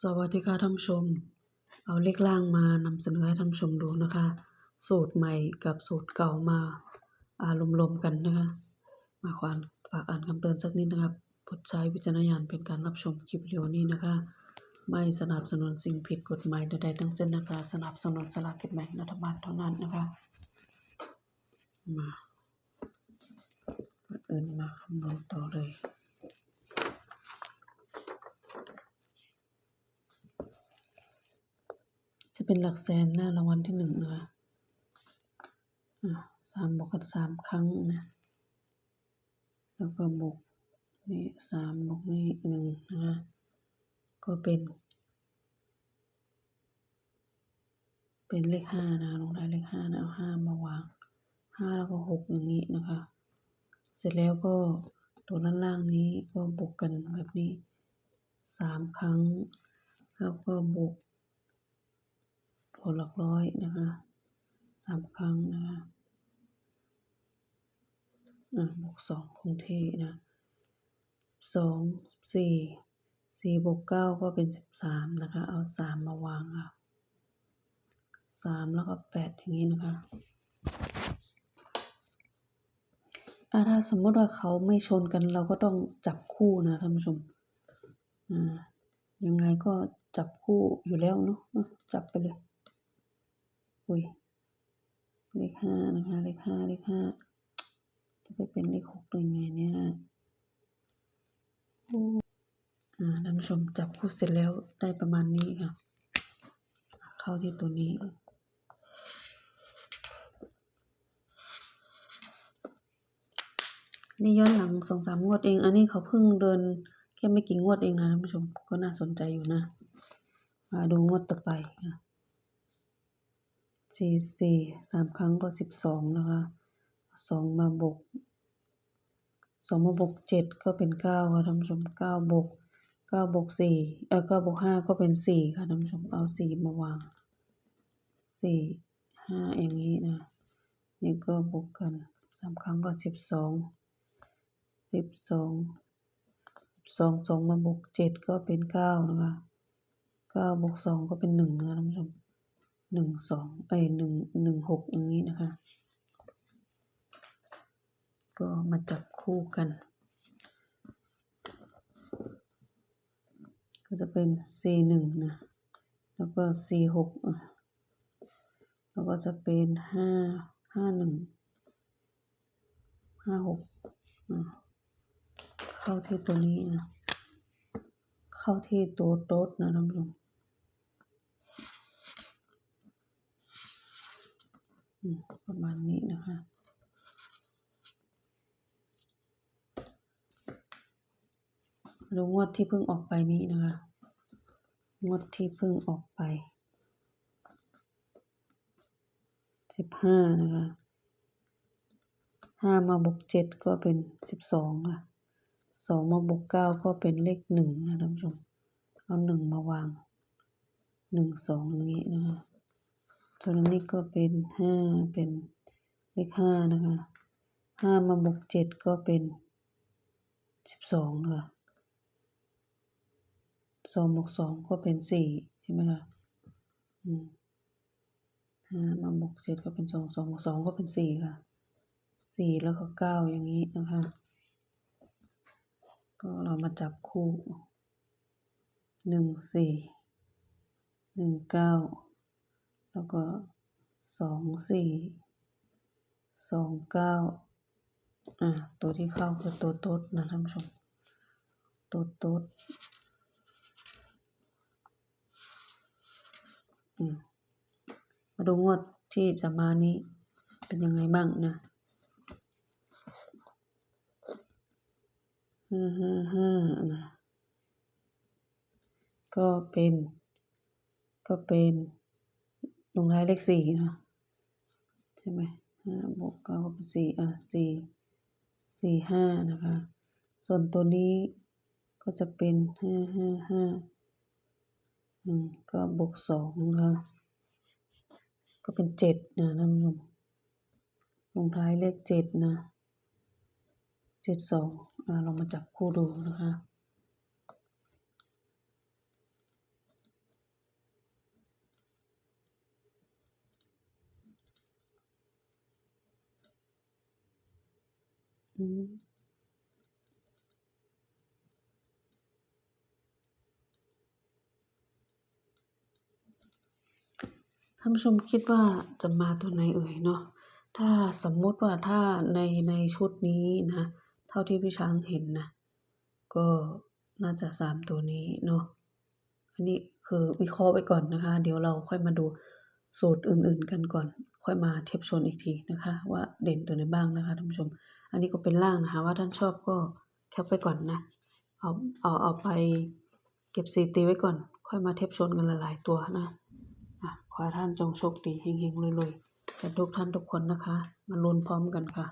สวัสดีค่ะท่านผู้ชม เอาเลขล่างมานำเสนอให้ท่านผู้ชมดูนะคะ สูตรใหม่กับสูตรเก่ามาอารวมๆกันนะคะ มาควานฝากอ่านคำเตือนสักนิดนะครับโปรดใช้วิจารณญาณเป็นการรับชมคลิปวิดีโอนี้นะคะ ไม่สนับสนุนสิ่งผิดกฎหมายใดๆทั้งสิ้นนะคะ สนับสนุนสลากกินแบ่งรัฐบาลเท่านั้นนะคะมาก่อนอื่นมาคำนวณต่อเลย จะเป็นหลักแสนนะรางวัลที่หนึ่งนะคะสามบวกกันสามครั้งนะแล้วก็บวกนี่สามบวกนี่หนึ่งนะคะก็เป็น เป็นเลขห้านะลงท้เลขห้านะเอาห้ามาวางห้าแล้วก็หกอย่างนี้นะคะ เสร็จแล้วก็ตัวด้านล่างนี้ก็บวกกันแบบนี้สามครั้ง แล้วก็บวก ตัวหลักร้อยนะคะสามครั้งนะคะอะบวกสองคงที่นะสองสี่สี่บวกเก้าก็เป็นสิบสามนะคะ เอาสามมาวางค่ะสามแล้วก็แปดอย่างนี้นะคะอะถ้าสมมติว่าเขาไม่ชนกันเราก็ต้องจับคู่นะท่านผู้ชมอ่ายังไงก็จับคู่อยู่แล้วเนาะจับไปเลย อุ้ยเลขห้านะคะ เลขห้าเลขห้าจะไปเป็นเลขหกได้ไงเนี่ยโอ้อ่าท่านผู้ชมจับคู่เสร็จแล้วได้ประมาณนี้ค่ะ เข้าที่ตัวนี้นี่ย้อนหลังสองสามงวดเอง อันนี้เขาเพิ่งเดินแค่ไม่กี่งวดเองนะท่านผู้ชม ก็น่าสนใจอยู่นะ มาดูงวดต่อไปค่ะ สี่สี่สามครั้งก็สิบสองนะคะสองมาบวกสองมาบวกเจ็ดก็เป็นเก้าค่ะท่านผู้ชมเก้าบวกเก้าบวกสี่เออเก้าบวกห้าก็เป็นสี่ค่ะท่านผู้ชมเอาสี่มาวางสี่ห้าอย่างนี้นะนี่ก็บวกกันสามครั้งก็สิบสองสิบสองสองสองมาบวกเจ็ดก็เป็นเก้านะคะเก้าบวกสองก็เป็นหนึ่งนะคะท่านผู้ชม หนึ่งสองไอ้หนึ่งหนึ่งหกอย่างนี้นะคะ ก็มาจับคู่กัน ก็จะเป็น C หนึ่งนะ แล้วก็ C หกแล้วก็จะเป็นห้าห้าหนึ่งห้าหกเข้าที่ตัวนี้นะ เข้าที่ตัวโต๊ดนะท่านผู้ชม อืม ประมาณนี้นะคะ ดูงวดที่เพิ่งออกไปนี้นะคะ งวดที่เพิ่งออกไปสิบห้านะคะห้ามาบวกเจ็ดก็เป็นสิบสองค่ะสองมาบวกเก้าก็เป็นเลขหนึ่งนะท่านผู้ชม เอาหนึ่งมาวางหนึ่งสองอย่างนี้นะคะ ตัวนี้ก็เป็นห้าเป็นเลขห้านะคะห้ามาบวกเจ็ดก็เป็นสิบสองค่ะสองบวกสองก็เป็นสี่ใช่ไหมคะห้ามาบวกเจ็ดก็เป็นสองสองบวกสองก็เป็นสี่ค่ะสี่แล้วก็เก้าอย่างนี้นะคะ ก็เรามาจับคู่หนึ่งสี่หนึ่งเก้า แล้วก็สองสี่สองเก้าอะตัวที่เข้าคือตัวต๊ดนะท่านผู้ชมตัวต๊ดอืมาดูงวดที่จะมานี้เป็นยังไงบ้างนะห้าห้าห้านะก็เป็น ก็เป็น ลงท้ายเลขสี่นะใช่ไหมห้าบวกเก้าก็เป็นสี่อะสี่สี่ห้านะคะ ส่วนตัวนี้ก็จะเป็นห้าห้าห้าอืมก็บวกสองนะคะก็เป็นเจ็ดนะท่านผู้ชมลงท้ายเลขเจ็ดนะเจ็ดสองอ่าเรามาจับคู่ดูนะคะ อืมท่านผู้ชมคิดว่าจะมาตัวไหนเอ่ยเนาะ ถ้าสมมติว่าถ้าในในชุดนี้นะ เท่าที่พี่ช้างเห็นนะ ก็น่าจะ3ตัวนี้เนาะ อันนี้คือวิเคราะห์ไว้ก่อนนะคะ เดี๋ยวเราค่อยมาดูสูตรอื่นๆกันก่อน ค่อยมาเทียบชนอีกทีนะคะ ว่าเด่นตัวไหนบ้างนะคะท่านผู้ชม อันนี้ก็เป็นล่างนะคะว่าท่านชอบก็แคปไปก่อนนะ เอาเอาเอาไปเก็บสีตีไว้ก่อน ค่อยมาเทปชนกันหลายๆตัวนะอะขอให้ท่านจงโชคดีเฮงๆรวยๆกันทุกท่านทุกคนนะคะ มาลุ้นพร้อมกันค่ะ